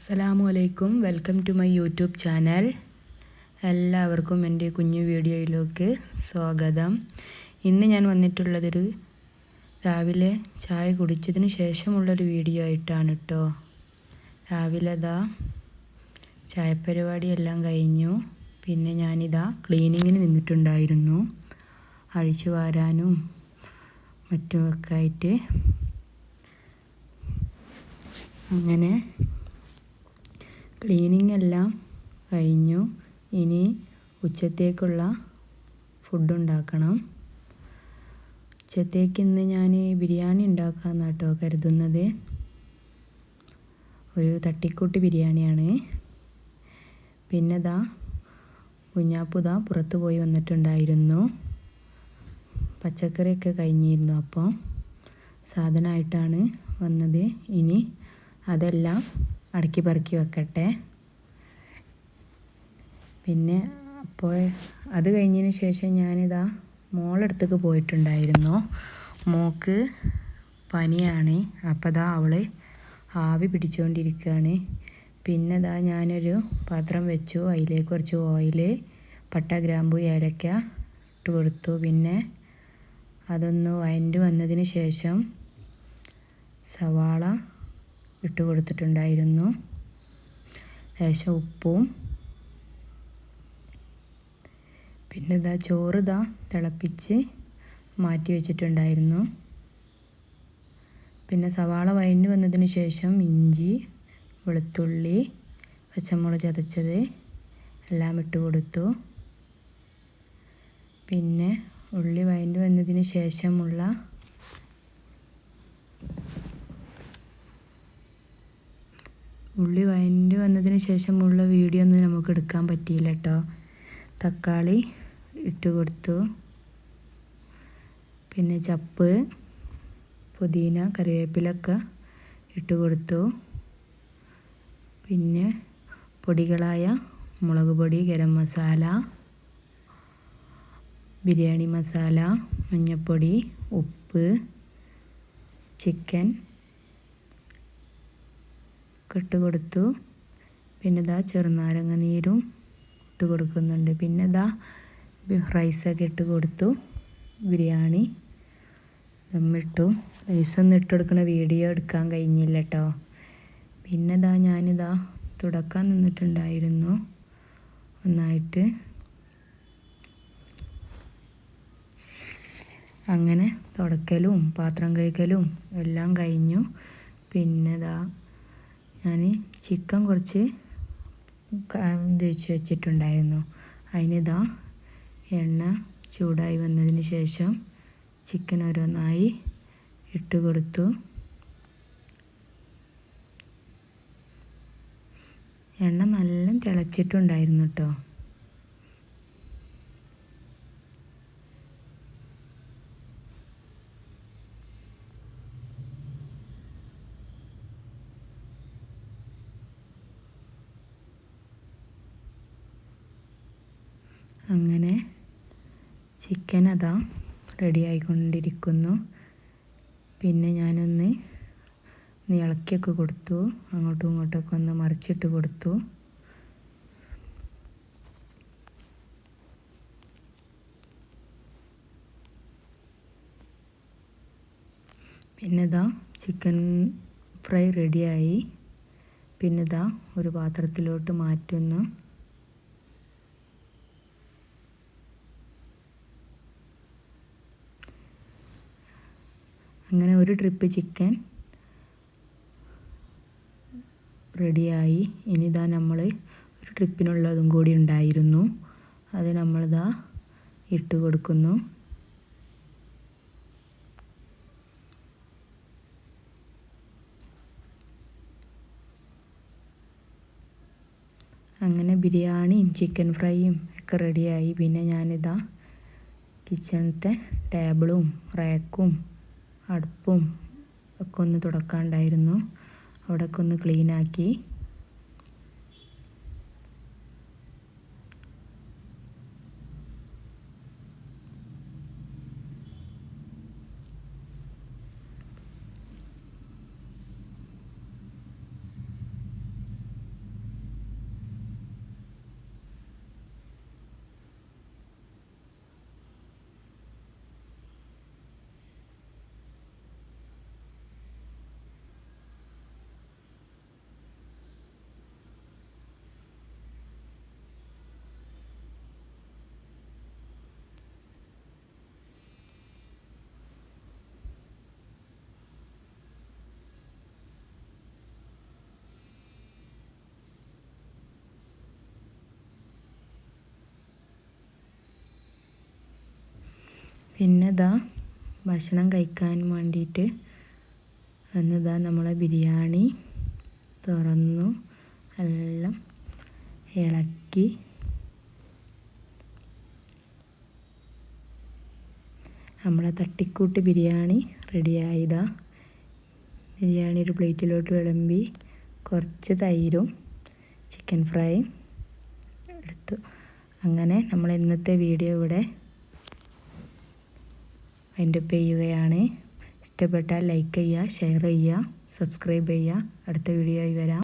അസ്സലാമു അലൈക്കും. Welcome to my YouTube channel. എല്ലാവർക്കും എന്റെ കുഞ്ഞു വീഡിയോയിലേക്ക് സ്വാഗതം. ഇന്ന് ഞാൻ വന്നിട്ടുള്ളതൊരു രാവിലെ ചായ കുടിച്ചതിന് ശേഷമുള്ളൊരു വീഡിയോ ആയിട്ടാണ് കേട്ടോ രാവിലെ ഇതാ ചായപ്പരിപാടിയെല്ലാം കഴിഞ്ഞു. പിന്നെ ഞാനിതാ ക്ലീനിങ്ങിന് നിന്നിട്ടുണ്ടായിരുന്നു. അഴിച്ചു വാരാനും മറ്റുമൊക്കെ ആയിട്ട്. അങ്ങനെ ക്ലീനിങ് എല്ലാം കഴിഞ്ഞു. ഇനി ഉച്ചത്തേക്കുള്ള ഫുഡ് ഉണ്ടാക്കണം. ഉച്ചത്തേക്ക് ഇന്ന് ഞാൻ ബിരിയാണി ഉണ്ടാക്കാം കേട്ടോ കരുതുന്നത്. ഒരു തട്ടിക്കൂട്ട് ബിരിയാണിയാണ്. പിന്നെ ദാ കുഞ്ഞാപ്പുത പുറത്ത് പോയി വന്നിട്ടുണ്ടായിരുന്നു. പച്ചക്കറിയൊക്കെ കഴിഞ്ഞിരുന്നു അപ്പോൾ സാധനമായിട്ടാണ് വന്നത്. ഇനി അതെല്ലാം അടുക്കി പറക്കി വെക്കട്ടെ. പിന്നെ അപ്പോൾ അത് കഴിഞ്ഞതിന് ശേഷം ഞാനിതാ മോളടുത്തേക്ക് പോയിട്ടുണ്ടായിരുന്നു. മോക്ക് പനിയാണ്. അപ്പോൾ ദാ അവൾ ആവി പിടിച്ചുകൊണ്ടിരിക്കുകയാണ് പിന്നെ ദാ ഞാനൊരു പാത്രം വെച്ചു. അതിലേക്ക് കുറച്ച് ഓയിൽ പട്ട ഗ്രാമ്പു ഏലക്ക ഇട്ട് കൊടുത്തു. പിന്നെ അതൊന്ന് വയന്റ് വന്നതിന് ശേഷം സവാള ഇട്ട് കൊടുത്തിട്ടുണ്ടായിരുന്നു ലേശം ഉപ്പും. പിന്നെ ഇതാ ചോറ് ഇതാ തിളപ്പിച്ച് മാറ്റി വെച്ചിട്ടുണ്ടായിരുന്നു. പിന്നെ സവാള വഴണ്ട് വന്നതിന് ശേഷം ഇഞ്ചി വെളുത്തുള്ളി പച്ചമുളക് ചതച്ചത് എല്ലാം ഇട്ട് കൊടുത്തു പിന്നെ ഉള്ളി വഴണ്ട് വന്നതിന് ശേഷമുള്ള ഉള്ളി വഴണ്ടി വന്നതിന് ശേഷമുള്ള വീഡിയോ ഒന്നും നമുക്ക് എടുക്കാൻ പറ്റിയില്ല കേട്ടോ തക്കാളി ഇട്ട് കൊടുത്തു. പിന്നെ ചപ്പ് പുതിന കറിവേപ്പിലൊക്കെ ഇട്ട് കൊടുത്തു. പിന്നെ പൊടികളായ മുളക് പൊടി ഗരം മസാല ബിരിയാണി മസാല മഞ്ഞപ്പൊടി ഉപ്പ് ചിക്കൻ ഒക്കെ ഇട്ട് കൊടുത്തു പിന്നെ ഇതാ ചെറുനാരങ്ങ നീരും ഇട്ട് കൊടുക്കുന്നുണ്ട്. പിന്നെ ഇതാ റൈസൊക്കെ ഇട്ട് കൊടുത്തു. ബിരിയാണി ദമ്മിട്ടു റൈസൊന്നും ഇട്ട് കൊടുക്കുന്ന വീഡിയോ എടുക്കാൻ കഴിഞ്ഞില്ല കേട്ടോ പിന്നെ ഇതാ ഞാനിതാ തുടക്കാൻ നിന്നിട്ടുണ്ടായിരുന്നു. ഒന്നായിട്ട്. അങ്ങനെ തുടക്കലും പാത്രം കഴിക്കലും എല്ലാം കഴിഞ്ഞു. പിന്നെ ഇതാ ഞാൻ ചിക്കൻ കുറച്ച് തേച്ച് വെച്ചിട്ടുണ്ടായിരുന്നു. അതിനിതാ എണ്ണ ചൂടായി വന്നതിന് ശേഷം ചിക്കൻ ഓരോന്നായി ഇട്ട് കൊടുത്തു. എണ്ണ നല്ല തിളച്ചിട്ടുണ്ടായിരുന്നു കേട്ടോ അങ്ങനെ ചിക്കൻ അതാ റെഡി ആയിക്കൊണ്ടിരിക്കുന്നു. പിന്നെ ഞാനൊന്ന് ഒന്ന് ഇളക്കിയൊക്കെ കൊടുത്തു. അങ്ങോട്ടും ഇങ്ങോട്ടൊക്കെ ഒന്ന് മറിച്ചിട്ട് കൊടുത്തു. പിന്നെ ഇതാ ചിക്കൻ ഫ്രൈ റെഡിയായി പിന്നെ ഇതാ ഒരു പാത്രത്തിലോട്ട് മാറ്റുന്നു. അങ്ങനെ ഒരു ട്രിപ്പ് ചിക്കൻ റെഡിയായി ഇനിതാ നമ്മൾ ഒരു ട്രിപ്പിനുള്ളതും കൂടി ഉണ്ടായിരുന്നു. അത് നമ്മളിതാ ഇട്ട് കൊടുക്കുന്നു. അങ്ങനെ ബിരിയാണിയും ചിക്കൻ ഫ്രൈയും ഒക്കെ റെഡിയായി പിന്നെ ഞാനിതാ കിച്ചണത്തെ ടേബിളും റാക്കും അടുപ്പും ഒക്കെ ഒന്ന് തുടക്കാണ്ടായിരുന്നു. അവിടെയൊക്കെ ഒന്ന് ക്ലീനാക്കി പിന്നെ ഇതാ ഭക്ഷണം കഴിക്കാൻ വേണ്ടിയിട്ട് എന്നതാ നമ്മളെ ബിരിയാണി. തുറന്നു. എല്ലാം ഇളക്കി. നമ്മളെ തട്ടിക്കൂട്ട് ബിരിയാണി റെഡിയായതാ. ബിരിയാണി ഒരു പ്ലേറ്റിലോട്ട് വിളമ്പി കുറച്ച് തൈരും ചിക്കൻ ഫ്രൈയും എടുത്തു. അങ്ങനെ നമ്മൾ ഇന്നത്തെ വീഡിയോ ഇവിടെ വൈൻഡപ്പ് ചെയ്യുകയാണ് ഇഷ്ടപ്പെട്ടാൽ ലൈക്ക് ചെയ്യുക ഷെയർ ചെയ്യുക സബ്സ്ക്രൈബ് ചെയ്യുക. അടുത്ത വീഡിയോയിൽ വരാം.